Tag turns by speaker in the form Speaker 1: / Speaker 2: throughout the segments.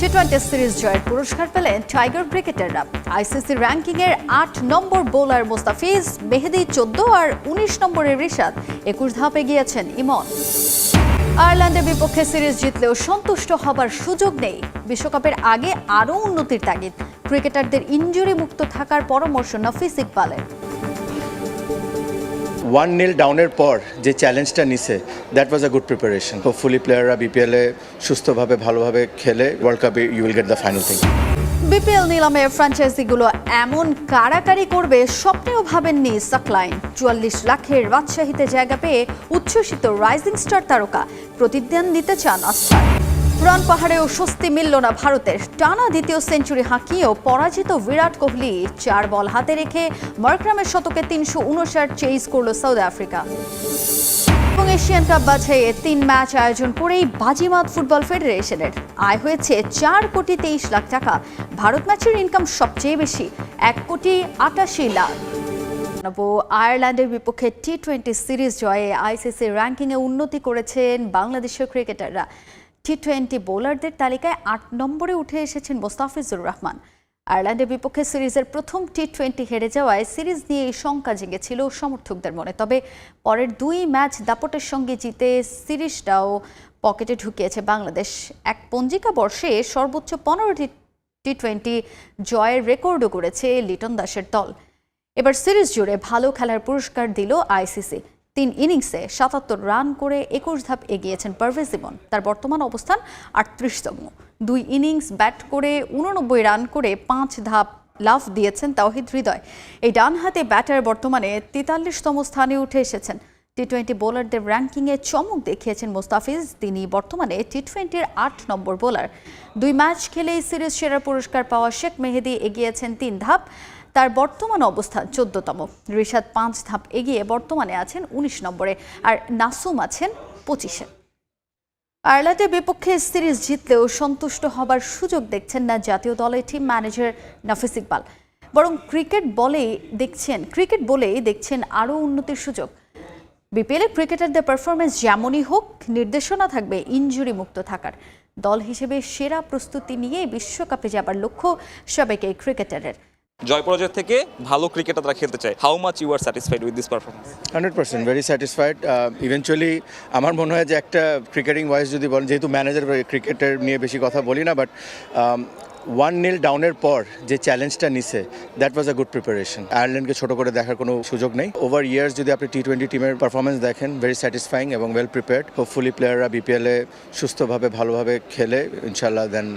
Speaker 1: টি twenty series জয়ের পুরস্কার পেলেন টাইগার ক্রিকেটাররা আইসিসি র্যাঙ্কিংয়ের আট নম্বর বোলার মোস্তাফিজ, মেহেদি চোদ্দ আর উনিশ নম্বরের রিশাদ। একুশ ধাপে গিয়েছেন ইমন। আয়ারল্যান্ডের বিপক্ষে সিরিজ জিতলেও সন্তুষ্ট হবার সুযোগ নেই। বিশ্বকাপের আগে আরও উন্নতির তাগিদ। ক্রিকেটারদের ইনজুরি মুক্ত থাকার পরামর্শ নফিস ইকবালের।
Speaker 2: ওয়ান নীল ডাউনের পর যে চ্যালেঞ্জটা নিছে that was a good preparation hopefully প্লেয়াররা বিপিএলে সুস্থভাবে, ভালোভাবে খেলে ওয়ার্ল্ড কাপে you will get the final thing
Speaker 1: BPL নিলামে ফ্র্যাঞ্চাইজিগুলো এমন কারাকারি করবে, স্বপ্নেও ভাবেননি সাকলাইন চুয়াল্লিশ লাখের রাজশাহীতে জায়গা পেয়ে উচ্ছ্বসিত রাইজিং স্টার তারকা প্রতিদান দিতে চান আস্থার রান পাহাড়েও স্বস্তি মিলল না ভারতের। টানা দ্বিতীয় সেঞ্চুরি হাঁকিয়েও পরাজিত বিরাট কোহলি চার বল হাতে রেখে মার্করামের শতকে তিনশো উনষাট চেইজ করল সাউথ আফ্রিকা। এবং এশিয়ান কাপ বাছাইয়ে তিন ম্যাচ আয়োজন করেই বাজিমাত ফুটবল ফেডারেশনের। আয় হয়েছে চার কোটি তেইশ লাখ টাকা। ভারত ম্যাচের ইনকাম সবচেয়ে বেশি, এক কোটি আটাশি লাখ। আয়ারল্যান্ডের বিপক্ষে টি টোয়েন্টি সিরিজ জয়ে আইসিসি র্যাঙ্কিংয়ে উন্নতি করেছেন বাংলাদেশের ক্রিকেটাররা টি টোয়েন্টি বোলারদের তালিকায় আট নম্বরে উঠে এসেছেন মোস্তাফিজুর রহমান। আয়ারল্যান্ডের বিপক্ষে সিরিজের প্রথম টি টোয়েন্টি হেরে যাওয়ায় সিরিজ নিয়ে এই শঙ্কা জেগেছিল সমর্থকদের মনে। তবে পরের দুই ম্যাচ দাপটের সঙ্গে জিতে সিরিজটাও পকেটে ঢুকিয়েছে বাংলাদেশ। এক পঞ্জিকা বর্ষে সর্বোচ্চ পনেরোটি টি টোয়েন্টি জয়ের রেকর্ডও করেছে লিটন দাসের দল। এবার সিরিজ জুড়ে ভালো খেলার পুরস্কার দিল আইসিসি। তিন ইনিংসে সাতাত্তর রান করে একুশ ধাপ এগিয়েছেন পারভেজ ইমন তার বর্তমান অবস্থান আটত্রিশতম। দুই ইনিংস ব্যাট করে উননব্বই রান করে পাঁচ ধাপ লাফ দিয়েছেন তাওহিদ হৃদয়। এই ডান হাতে ব্যাটার বর্তমানে তেতাল্লিশতম স্থানে উঠে এসেছেন। টি টোয়েন্টি বোলারদের র্যাঙ্কিংয়ে চমক দেখিয়েছেন মোস্তাফিজ। তিনি বর্তমানে টি টোয়েন্টির আট নম্বর বোলার। দুই ম্যাচ খেলেই সিরিজ সেরার পুরস্কার পাওয়া শেখ মেহেদি এগিয়েছেন তিন ধাপ। তার বর্তমান অবস্থান চোদ্দতম। রিশাদ পাঁচ ধাপ এগিয়ে বর্তমানে আছেন উনিশ নম্বরে আর নাসুম আছেন পঁচিশে। আয়ারল্যান্ডের বিপক্ষে সিরিজ জিতলেও সন্তুষ্ট হবার সুযোগ দেখছেন না জাতীয় দলের টিম ম্যানেজার নাফিস ইকবাল। বরং ক্রিকেট বলেই দেখছেন, ক্রিকেট বলেই দেখছেন আরও উন্নতির সুযোগ। বিপিএলে ক্রিকেটারদের পারফরমেন্স যেমনই হোক, নির্দেশনা থাকবে ইনজুরি মুক্ত থাকার। দল হিসেবে সেরা প্রস্তুতি নিয়ে বিশ্বকাপে যাবার লক্ষ্য সবাইকে ক্রিকেটারের।
Speaker 3: জয় পরাজয় থেকে ভালো ক্রিকেট তারা খেলতে চায়। How much you are satisfied with this performance
Speaker 2: hundred percent very satisfied eventually আমার মনে হয় যে একটা ক্রিকেটিং ওয়াইজ যদি বলেন, যেহেতু ম্যানেজার ক্রিকেটের নিয়ে বেশি কথা বলি না বাট ওয়ান নীল ডাউনের পর যে চ্যালেঞ্জটা নিছে that was a good preparation আয়ারল্যান্ডকে ছোট করে দেখার কোনো সুযোগ নেই। ওভার ইয়ার্স যদি আপনি টি টোয়েন্টি টিমের পারফরমেন্স দেখেন ভেরি স্যাটিসফাইং এবং ওয়েল প্রিপেয়ার্ড হোপফুলি প্লেয়াররা বিপিএলে সুস্থভাবে, ভালোভাবে খেলে ইনশাল্লাহ দেন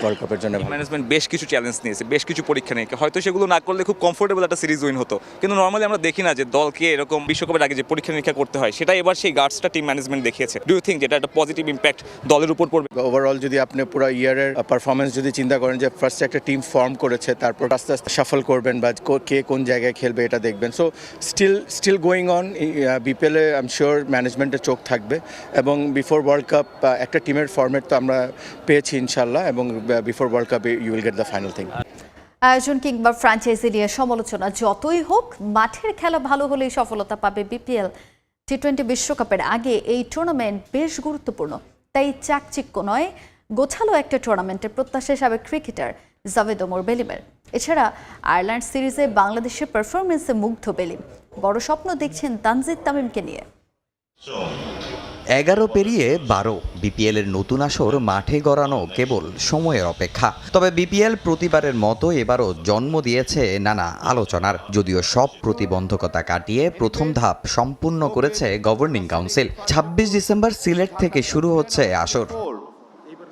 Speaker 2: ওয়ার্ল্ড কাপের জন্য
Speaker 3: ম্যানেজমেন্ট বেশ কিছু চ্যালেঞ্জ নিয়েছে বেশ কিছু পরীক্ষা নিয়ে হয়তো সেগুলো না করলে খুব কমফোর্টেবল একটা সিরিজ উইন হতো। কিন্তু নর্মালি আমরা দেখি না যে দলকে এরকম বিশ্বকাপের আগে যে পরীক্ষা নিরীক্ষা করতে হয় সেটা এবার সেই গার্ডসটা টিম ম্যানেজমেন্ট দেখিয়েছে। ডু ইউ থিঙ্ক যেটা একটা পজিটিভ ইম্প্যাক্ট দলের উপর পড়বে?
Speaker 2: ওভারঅল যদি আপনি পুরো ইয়ারের পারফরমেন্স যদি চিন্তা করেন যে ফার্স্ট একটা টিম ফর্ম করেছে তারপর আস্তে আস্তে সাফল করবেন বা কো- কে কোন জায়গায় খেলবে এটা দেখবেন। So still still going on বিপিএলে আই এম শিওর ম্যানেজমেন্টের চোখ থাকবে। এবং বিফোর ওয়ার্ল্ড কাপ একটা টিমের ফর্মেট তো আমরা পেয়েছি ইনশাল্লাহ এবং বিফোর ওয়ার্ল্ড কাপে you will get the final thing
Speaker 1: আয়োজন কিংবা ফ্র্যাঞ্চাইজি নিয়ে সমালোচনা যতই হোক মাঠের খেলা ভালো হলেই সফলতা পাবে বিপিএল টি টোয়েন্টি বিশ্বকাপের আগে এই টুর্নামেন্ট বেশ গুরুত্বপূর্ণ। তাই চাকচিক্য নয় গোছালো একটা টুর্নামেন্টের প্রত্যাশা সাবেক ক্রিকেটার জাভেদ ওমর বেলিমের। এছাড়া আয়ারল্যান্ড সিরিজে বাংলাদেশের পারফরমেন্সে মুগ্ধ বেলিম। বড় স্বপ্ন দেখছেন তানজিদ তামিমকে নিয়ে।
Speaker 4: এগারো পেরিয়ে বারো। বিপিএল এর নতুন আসর মাঠে গড়ানো কেবল সময়ের অপেক্ষা। তবে বিপিএল প্রতিবারের মতো এবারও জন্ম দিয়েছে নানা আলোচনার। যদিও সব প্রতিবন্ধকতা কাটিয়ে প্রথম ধাপ সম্পূর্ণ করেছে গভর্নিং কাউন্সিল ২৬ ডিসেম্বর সিলেট থেকে শুরু হচ্ছে আসর।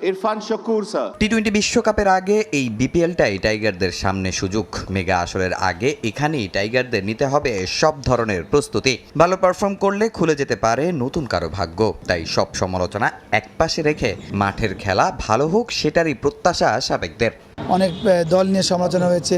Speaker 5: Irfan Shakur sir.
Speaker 4: T twenty বিশ্বকাপের আগে এই বিপিএলটাই টাইগারদের সামনে সুযোগ। মেগা আসরের আগে এখানেই টাইগারদের নিতে হবে সব ধরনের প্রস্তুতি। ভালো পারফর্ম করলে খুলে যেতে পারে নতুন কারও ভাগ্য। তাই সব সমালোচনা একপাশে রেখে মাঠের খেলা ভালো হোক সেটারই প্রত্যাশা সাবেকদের।
Speaker 6: অনেক দল নিয়ে সমালোচনা হয়েছে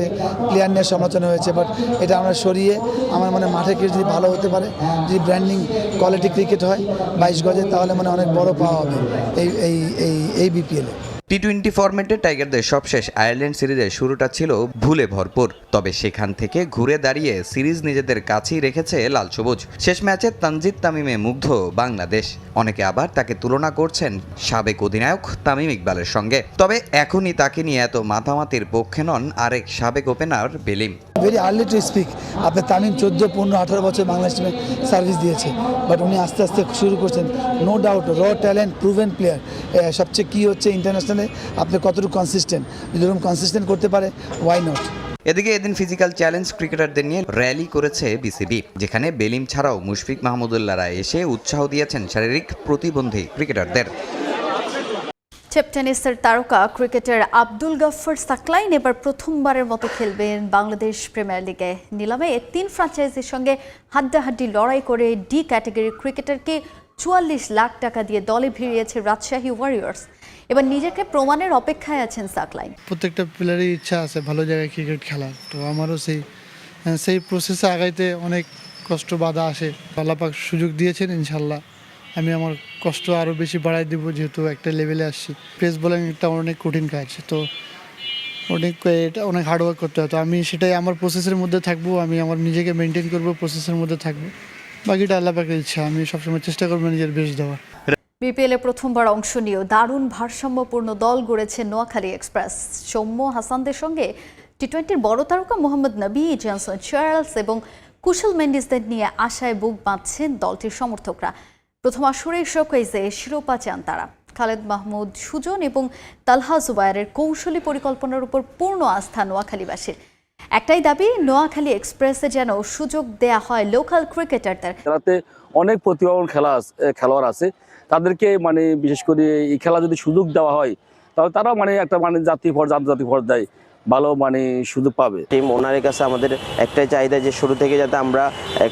Speaker 6: প্লেয়ার নিয়ে সমালোচনা হয়েছে বাট এটা আমরা সরিয়ে আমার মনে মাঠে ক্রিকেট যদি ভালো হতে পারে যদি ব্র্যান্ডিং কোয়ালিটি ক্রিকেট হয় বাইশ গজে তাহলে মানে অনেক বড় পাওয়া হবে। এই এই এই এই বিপিএলে
Speaker 4: টি টোয়েন্টি ফরম্যাটে টাইগারদের সবশেষ আয়ারল্যান্ড সিরিজের শুরুটা ছিল ভুলে ভরপুর। তবে সেখান থেকে ঘুরে দাঁড়িয়ে সিরিজ নিজেদের কাছেই রেখেছে লাল সবুজ। শেষ ম্যাচে তানজিদ তামিমে মুগ্ধ বাংলাদেশ। অনেকে আবার তাকে তুলনা করছেন সাবেক অধিনায়ক তামিম ইকবালের সঙ্গে। তবে এখনই তাকে নিয়ে এত মাতামাতির পক্ষে নন আরেক সাবেক ওপেনার বেলিম।
Speaker 6: ভেরি আর্লি টু স্পিক আপনার তামিম চোদ্দ, পনেরো, আঠারো বছর বাংলাদেশ টিমে সার্ভিস দিয়েছে। বাট উনি আস্তে আস্তে শুরু করছেন। No doubt raw talent proven player সবচেয়ে কী হচ্ছে ইন্টারন্যাশনালে আপনি কতটুকু কনসিস্টেন্ট যদি এরকম কনসিস্টেন্ট করতে পারে ওয়াই নট
Speaker 4: এদিকে এদিন ফিজিক্যাল চ্যালেঞ্জ ক্রিকেটারদের নিয়ে র্যালি করেছে বিসিবি যেখানে বেলিম ছাড়াও মুশফিক মাহমুদুল্লাহরা এসে উৎসাহ দিয়েছেন শারীরিক প্রতিবন্ধী ক্রিকেটারদের
Speaker 1: টেপ টেনিসের তারকা ক্রিকেটার আব্দুল গাফফার সাকলাইন এবার প্রথমবারের মতো খেলবেন বাংলাদেশ প্রিমিয়ার লিগে নিলামে তিন ফ্রাঞ্চাইজির সঙ্গে হাড্ডাহাড্ডি লড়াই করে ডি ক্যাটাগরির ক্রিকেটারকে চুয়াল্লিশ লাখ টাকা দিয়ে দলে ভিড়িয়েছে রাজশাহী ওয়ারিয়র্স এবার নিজেকে প্রমাণের অপেক্ষায় আছেন সাকলাইন
Speaker 7: প্রত্যেকটা প্লেয়ারের ইচ্ছা আছে ভালো জায়গায় ক্রিকেট খেলার। তো আমারও সেই সেই প্রসেসে আগাইতে অনেক কষ্ট বাধা আসে। আল্লাপাক সুযোগ দিয়েছেন, ইনশাল্লাহ। আমি আমার কষ্ট আরও বেশি বাড়াই দেবো যেহেতু একটা লেভেলে আসছি। পেস বোলিং একটা অনেক কঠিন কাজ, তো অনেক, এটা অনেক হার্ডওয়ার্ক করতে হয়। তো আমি সেটাই আমার প্রসেসের মধ্যে থাকব, আমি আমার নিজেকে মেনটেন করব প্রসেসের মধ্যে থাকব। বাকিটা আল্লাপাকের ইচ্ছা, আমি সবসময় চেষ্টা করব নিজের বেশ দেওয়ার।
Speaker 1: বিপিএলে প্রথমবার অংশ নিয়েও দারুণ ভারসাম্যপূর্ণ দল গড়েছে নোয়াখালী এক্সপ্রেস সৌম্য হাসানদের সঙ্গে টি টোয়েন্টির বড় তারকা মোহাম্মদ নবী জনসন চার্লস এবং কুশল মেন্ডিসদের নিয়ে আশায় বুক বাঁধছেন দলটির সমর্থকরা। প্রথম আসরের শোকেজে শিরোপা চান তারা। খালেদ মাহমুদ, সুজন এবং তালহা জুবায়ারের কৌশলী পরিকল্পনার উপর পূর্ণ আস্থা নোয়াখালীবাসীর। একটাই দাবি, নোয়াখালী এক্সপ্রেসে যেন সুযোগ দেয়া হয় লোকাল ক্রিকেটারদের।
Speaker 8: খেলাতে অনেক প্রতিভাবান খেলা খেলোয়াড় আছে। তাদেরকে মানে বিশেষ করে এই খেলা যদি সুযোগ দেওয়া হয়, তাহলে তারাও মানে একটা মানে জাতীয় পর্যায়ে আন্তর্জাতিক পর্যায়ে ভালো মানে সুযোগ পাবে।
Speaker 9: টিম ওনারের কাছে আমাদের একটাই চাহিদা যে শুরু থেকে যাতে আমরা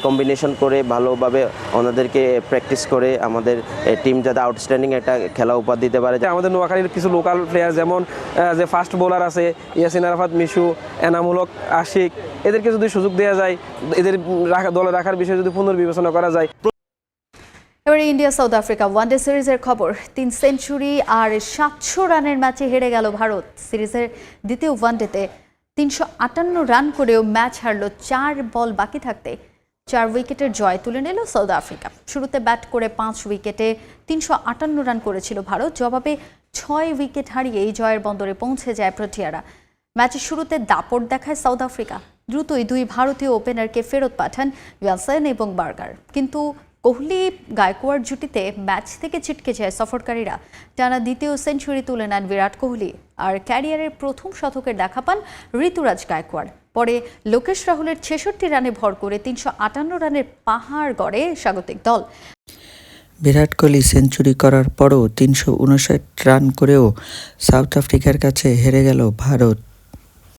Speaker 9: কম্বিনেশন করে ভালোভাবে ওনাদেরকে প্র্যাকটিস করে আমাদের টিম যাতে আউটস্ট্যান্ডিং একটা খেলা উপহার দিতে পারে।
Speaker 10: আমাদের নোয়াখালীর কিছু লোকাল প্লেয়ার যেমন যে ফাস্ট বোলার আছে ইয়াসিন আরাফাত মিশু এনামূলক আশিক এদেরকে যদি সুযোগ দেওয়া যায় এদের রাখা- দলে রাখার বিষয়ে যদি পুনর্বিবেচনা করা যায়।
Speaker 1: এবারে ইন্ডিয়া, সাউথ আফ্রিকা, ওয়ানডে সিরিজের খবর। তিন সেঞ্চুরি আর সাতশো রানের ম্যাচে হেরে গেল ভারত। সিরিজের দ্বিতীয় ওয়ানডেতে তিনশো আটান্ন রান করেও ম্যাচ হারল চার বল বাকি থাকতে। চার উইকেটের জয় তুলে নিল সাউথ আফ্রিকা। শুরুতে ব্যাট করে পাঁচ উইকেটে তিনশো আটান্ন রান করেছিল ভারত। জবাবে ছয় উইকেট হারিয়ে এই জয়ের বন্দরে পৌঁছে যায় প্রোটিয়ারা ম্যাচের শুরুতে দাপট দেখায় সাউথ আফ্রিকা। দ্রুতই দুই ভারতীয় ওপেনারকে ফেরত পাঠান ইয়াসেন এবং বার্গার। কিন্তু কোহলি গায়কোয়াড় জুটিতে ম্যাচ থেকে ছিটকে যায় সফরকারীরা। টানা দ্বিতীয় সেঞ্চুরি তুলে নেন বিরাট কোহলি আর ক্যারিয়ারের প্রথম শতকের দেখা পান ঋতুরাজ গায়কোয়াড়। পরে লোকেশ রাহুলের ছেষট্টি রানে ভর করে তিনশো আটান্ন রানের পাহাড় গড়ে স্বাগতিক দল।
Speaker 11: বিরাট কোহলি সেঞ্চুরি করার পরও তিনশো উনষাট রান করেও সাউথ আফ্রিকার কাছে হেরে গেল ভারত।